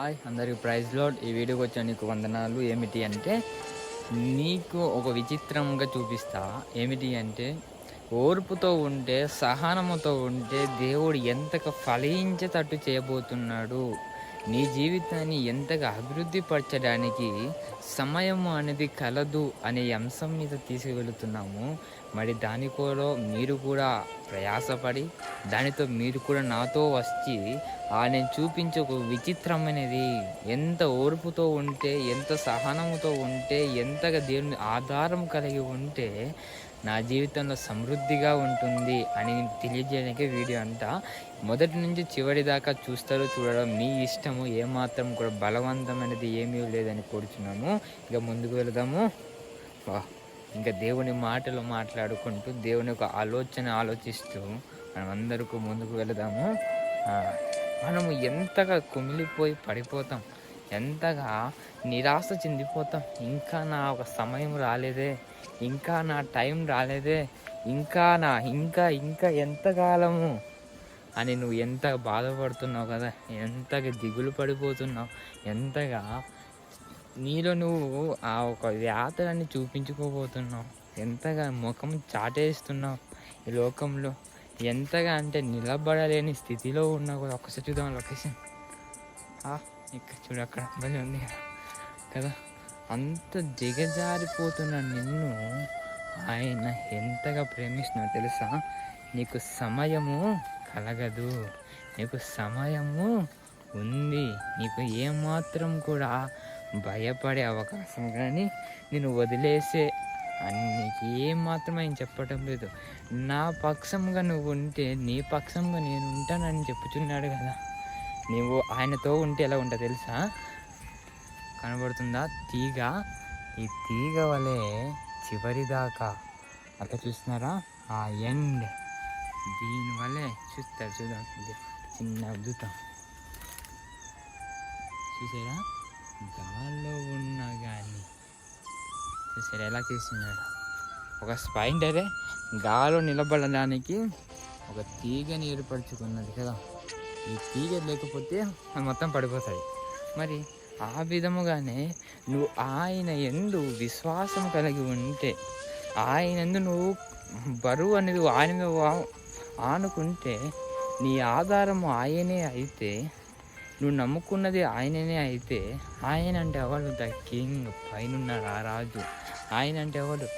Hi అందరికి ప్రైజ్లో ఈ వీడియోకి వచ్చిన నీకు వందనాలు. ఏమిటి అంటే నీకు ఒక విచిత్రంగా చూపిస్తా. ఏమిటి అంటే ఓర్పుతో ఉంటే సహనముతో ఉంటే దేవుడు ఎంతగా ఫలించేటట్టు చేయబోతున్నాడు. నీ జీవితాన్ని ఎంతగా అభివృద్ధి పరచడానికి సమయం అనేది కలదు అనే అంశం మీద తీసుకువెళుతున్నాము. మరి దాని కూడా మీరు కూడా ప్రయాసపడి దానితో మీరు కూడా నాతో వచ్చి ఆ నేను చూపించే ఒక విచిత్రమైనది ఎంత ఓర్పుతో ఉంటే ఎంత సహనముతో ఉంటే ఎంతగా దేవుని ఆధారం కలిగి ఉంటే నా జీవితంలో సమృద్ధిగా ఉంటుంది అని తెలియజేయడానికి వీడియో అంతా మొదటి నుంచి చివరి దాకా చూస్తారు చూడడం మీ ఇష్టము ఏమాత్రం కూడా బలవంతమైనది ఏమీ లేదని కోరుచున్నాము. ఇక ముందుకు వెళదాము. వా. ఇంకా దేవుని మాటలు మాట్లాడుకుంటూ దేవుని యొక్క ఆలోచన ఆలోచిస్తూ మనం అందరికీ ముందుకు వెళదాము. మనము ఎంతగా కుమిలిపోయి పడిపోతాం ఎంతగా నిరాశ చెందిపోతాం ఇంకా నా ఒక సమయం రాలేదే ఇంకా నా టైం రాలేదే ఇంకా నా ఇంకా ఇంకా ఎంతకాలము అని నువ్వు ఎంత బాధపడుతున్నావు కదా ఎంతగా దిగులు పడిపోతున్నావు ఎంతగా నీలో నువ్వు ఆ ఒక వ్యాధులన్నీ చూపించుకోబోతున్నావు. ఎంతగా ముఖం చాటేస్తున్నావు ఈ లోకంలో. ఎంతగా అంటే నిలబడలేని స్థితిలో ఉన్నావు కూడా. ఒక్కసారి చూద్దాం లొకేషన్. ఇక్కడ చూడు అక్కడ. భలే ఉంది కదా. అంత దిగజారిపోతున్న నిన్ను ఆయన ఎంతగా ప్రేమిస్తున్నావు తెలుసా? నీకు సమయము కలగదు. నీకు సమయము ఉంది. నీకు ఏమాత్రం కూడా భయపడే అవకాశం కానీ నేను వదిలేసే అని ఏమాత్రం ఆయన చెప్పటం లేదు. నా పక్షంగా నువ్వు ఉంటే నీ పక్షంగా నేను ఉంటానని చెప్పుచున్నాడు కదా. నువ్వు ఆయనతో ఉంటే ఎలా ఉంటా తెలుసా? కనబడుతుందా? తీగ. ఈ తీగ వలె చివరిదాకా అట్లా చూస్తున్నారా? ఆ ఎండ్. దీనివల్లే చూస్తారు చూద్దాం. చిన్న అద్భుతం. చూసారా? గాల్లో ఉన్నా కానీ చూసారు ఎలా చేస్తున్నాడు ఒక స్పైండరే గాలో నిలబడడానికి ఒక తీగని ఏర్పరచుకున్నది కదా. ఈ తీగ లేకపోతే అది మొత్తం పడిపోతుంది. మరి ఆ విధముగానే నువ్వు ఆయన ఎందు విశ్వాసం కలిగి ఉంటే ఆయన ఎందు నువ్వు బరువు అనేది ఆయన ఆనుకుంటే నీ ఆధారము ఆయనే అయితే నువ్వు నమ్ముకున్నది ఆయననే అయితే ఆయన అంటే ఎవరు ద కింగ్? పైన ఆ రాజు. ఆయన అంటే ఎవరు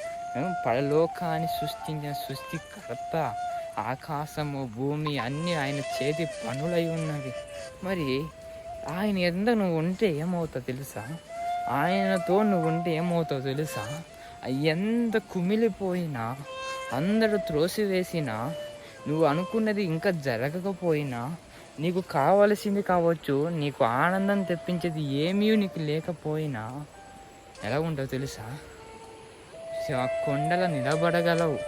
పరలోకాన్ని సృష్టించిన సృష్టికర్త ఆకాశము భూమి అన్నీ ఆయన చేతి పనులై ఉన్నవి. మరి ఆయన ఎంత నువ్వు ఉంటే ఏమవుతావు తెలుసా? ఆయనతో నువ్వు ఉంటే ఏమవుతావు తెలుసా? ఎంత కుమిలిపోయినా అందరూ త్రోసివేసినా నువ్వు అనుకున్నది ఇంకా జరగకపోయినా నీకు కావలసింది కావచ్చు నీకు ఆనందం తెప్పించేది ఏమీ నీకు లేకపోయినా ఎలా ఉంటావు తెలుసా ఆ కొండల నిలబడగలవు.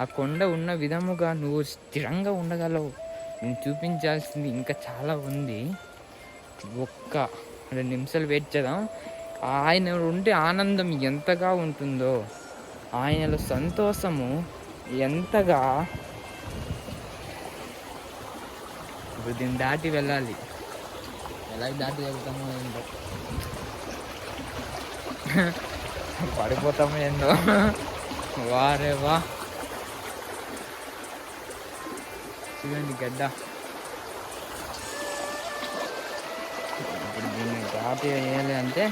ఆ కొండ ఉన్న విధముగా నువ్వు స్థిరంగా ఉండగలవు. నేను చూపించాల్సింది ఇంకా చాలా ఉంది. ఒక్క రెండు నిమిషాలు వెయిట్ చేద్దాం. ఆయన ఉంటే ఆనందం ఎంతగా ఉంటుందో ఆయనలో సంతోషము ఎంతగా ఇప్పుడు దీన్ని దాటి వెళ్ళాలి. ఎలా దాటి వెళ్తామో ఏంటో. పడిపోతామో ఏందో. వారే వా. చూడండి గడ్డ. ఇప్పుడు దీన్ని దాటి వేయాలి అంటే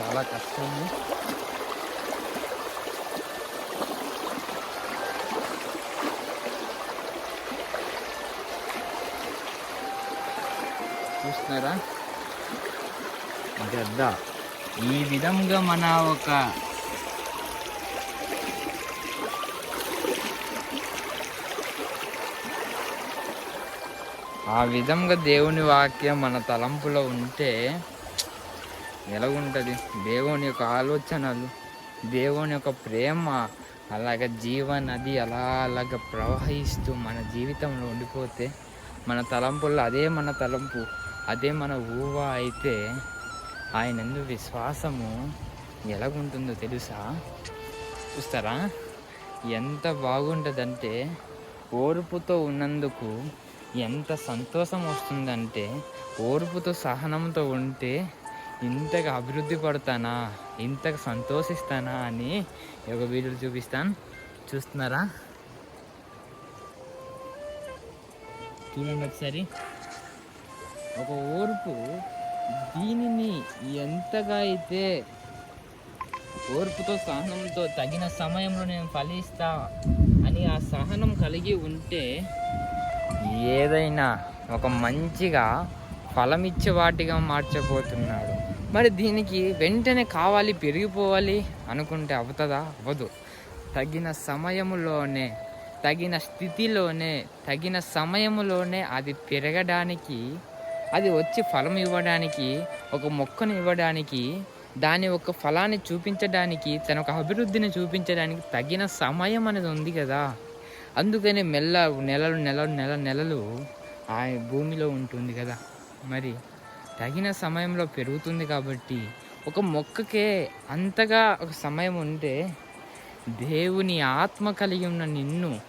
చాలా కష్టం. చూస్తున్నారా? గద్ద ఈ విధంగా మన ఒక ఆ విధంగా దేవుని వాక్యం మన తలంపులో ఉంటే ఎలాగుంటుంది దేవుని యొక్క ఆలోచనలు దేవుని యొక్క ప్రేమ అలాగ జీవనది అలా అలాగ ప్రవహిస్తూ మన జీవితంలో ఉండిపోతే మన తలంపుల్లో అదే మన తలంపు. అదే మన ఊహ అయితే ఆయనందు విశ్వాసము ఎలాగుంటుందో తెలుసా? చూస్తారా? ఎంత బాగుంటుందంటే ఓర్పుతో ఉన్నందుకు ఎంత సంతోషం వస్తుందంటే ఓర్పుతో సహనంతో ఉంటే ఇంతగా అభివృద్ధి పడతానా ఇంతగా సంతోషిస్తానా అని ఒక వీడియో చూపిస్తాను. చూస్తున్నారా? చూడండి ఒకసారి. ఒక ఓర్పు దీనిని ఎంతగా అయితే ఓర్పుతో సహనంతో తగిన సమయంలో నేను ఫలిస్తా అని ఆ సహనం కలిగి ఉంటే ఏదైనా ఒక మంచిగా ఫలమిచ్చే వాటిగా మార్చబోతున్నాడు. మరి దీనికి వెంటనే కావాలి పెరిగిపోవాలి అనుకుంటే అవుతుందా? అవ్వదు. తగిన సమయములోనే తగిన స్థితిలోనే తగిన సమయములోనే అది పెరగడానికి అది వచ్చి ఫలం ఇవ్వడానికి ఒక మొక్కను ఇవ్వడానికి దాని ఒక ఫలాన్ని చూపించడానికి తన ఒక అభివృద్ధిని చూపించడానికి తగిన సమయం అనేది ఉంది కదా. అందుకని మెల్ల నెలలు నెలలు నెల నెలలు ఆ భూమిలో ఉంటుంది కదా. మరి తగిన సమయంలో పెరుగుతుంది కాబట్టి ఒక మొక్కకే అంతగా ఒక సమయం ఉంటే దేవుని ఆత్మ కలిగి ఉన్న నిన్ను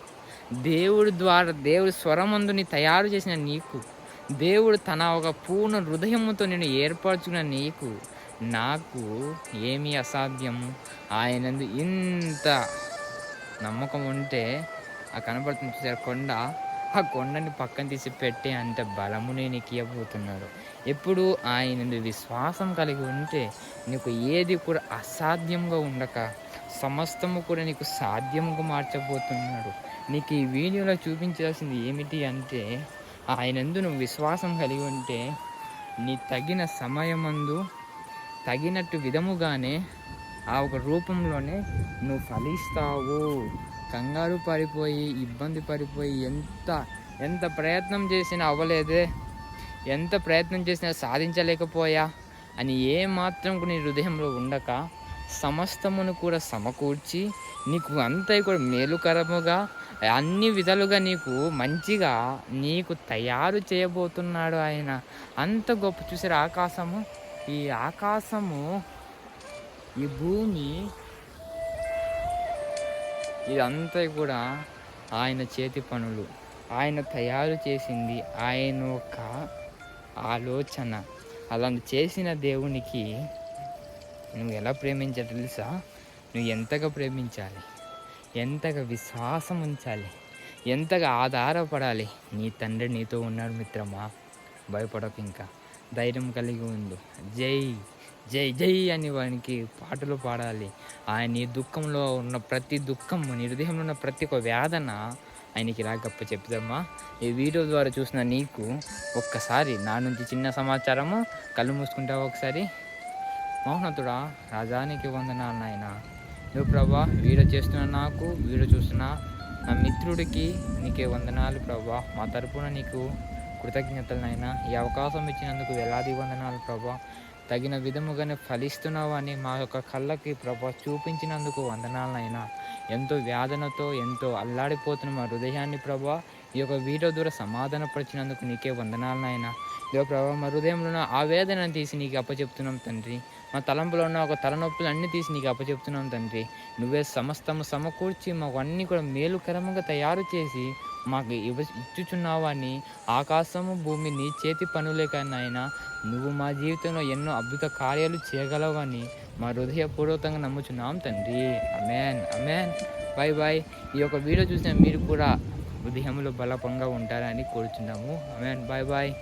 దేవుడి ద్వారా దేవుడి స్వరమందుని తయారు చేసిన నీకు దేవుడు తన ఒక పూర్ణ హృదయముతో నేను ఏర్పరచుకున్న నీకు నాకు ఏమి అసాధ్యము? ఆయనందు ఇంత నమ్మకం ఉంటే ఆ కనపడుతుంది చూసారు కొండ ఆ కొండని పక్కన తీసి పెట్టే అంత బలము నేను ఇవ్వబోతున్నాడు ఎప్పుడు ఆయన విశ్వాసం కలిగి ఉంటే నీకు ఏది కూడా అసాధ్యంగా ఉండక సమస్తము కూడా నీకు సాధ్యముగా మార్చబోతున్నాడు. నీకు ఈ వీడియోలో చూపించాల్సింది ఏమిటి అంటే ఆయనందు నువ్వు విశ్వాసం కలిగి ఉంటే నీ తగిన సమయమందు తగినట్టు విధముగానే ఆ ఒక రూపంలోనే నువ్వు ఫలిస్తావు. కంగారు పడిపోయి ఇబ్బంది పడిపోయి ఎంత ఎంత ప్రయత్నం చేసినా అవ్వలేదే. ఎంత ప్రయత్నం చేసినా సాధించలేకపోయా అని ఏ మాత్రం నీ హృదయంలో ఉండక సమస్తమును కూడా సమకూర్చి నీకు అంతా కూడా మేలుకరముగా అన్ని విధాలుగా నీకు మంచిగా నీకు తయారు చేయబోతున్నాడు ఆయన. అంత గొప్ప చూసారు ఆకాశము? ఈ ఆకాశము ఈ భూమి ఇదంతా కూడా ఆయన చేతి పనులు. ఆయన తయారు చేసింది ఆయన ఒక ఆలోచన. అలా చేసిన దేవునికి నువ్వు ఎలా ప్రేమించాలి తెలుసా? నువ్వు ఎంతగా ప్రేమించాలి? ఎంతగా విశ్వాసం ఉంచాలి? ఎంతగా ఆధారపడాలి? నీ తండ్రి నీతో ఉన్నాడు మిత్రమా? భయపడకు ఇంకా. ధైర్యం కలిగి ఉండు. జై జై జై అని వానికి పాటలు పాడాలి. ఆయన నీ దుఃఖంలో ఉన్న ప్రతి దుఃఖం నీ హృదయంలో ఉన్న ప్రతి ఒక్క వేదన ఆయనకి రాగప్ప చెప్తామా ఈ వీడియో ద్వారా చూసిన నీకు ఒక్కసారి నా నుంచి చిన్న సమాచారము కళ్ళు మూసుకుంటావు ఒకసారి? మోహనతుడా రాజానికి వందనాలు నాయనా. నువ్వు ప్రభా వీడియో చేస్తున్న నాకు వీడియో చూస్తున్న నా మిత్రుడికి నీకే వందనాలు ప్రభా. మా తరపున నీకు కృతజ్ఞతలనైనా ఈ అవకాశం ఇచ్చినందుకు వేలాది వందనాలు ప్రభా. తగిన విధముగానే ఫలిస్తున్నావు అని మా యొక్క కళ్ళకి ప్రభా చూపించినందుకు వందనాలనైనా. ఎంతో వేదనతో ఎంతో అల్లాడిపోతున్న మా హృదయాన్ని ప్రభా ఈ యొక్క వీడియో ద్వారా సమాధానపరిచినందుకు నీకే వందనాలనైనా. ఇదో ప్రభావ మా హృదయంలో ఉన్న ఆవేదనను తీసి నీకు అప్పచెప్తున్నాం తండ్రి. మా తలంపులో ఉన్న ఒక తలనొప్పులు అన్నీ తీసి నీకు అప్పచెప్తున్నాం తండ్రి. నువ్వే సమస్తము సమకూర్చి మాకు అన్నీ కూడా మేలుకరముగా తయారు చేసి మాకు ఇవ ఇచ్చుచున్నావాన్ని ఆకాశము భూమి నీ చేతి పనులే కానీ నువ్వు మా జీవితంలో ఎన్నో అద్భుత కార్యాలు చేయగలవని మా హృదయపూర్వకంగా నమ్ముచున్నాం తండ్రి. అమెన్ అమెన్ బాయ్ బాయ్ ఈ యొక్క వీడియో చూసిన మీరు కూడా హృదయంలో బలపంగా ఉంటారని కోరుచున్నాము. Amen bye bye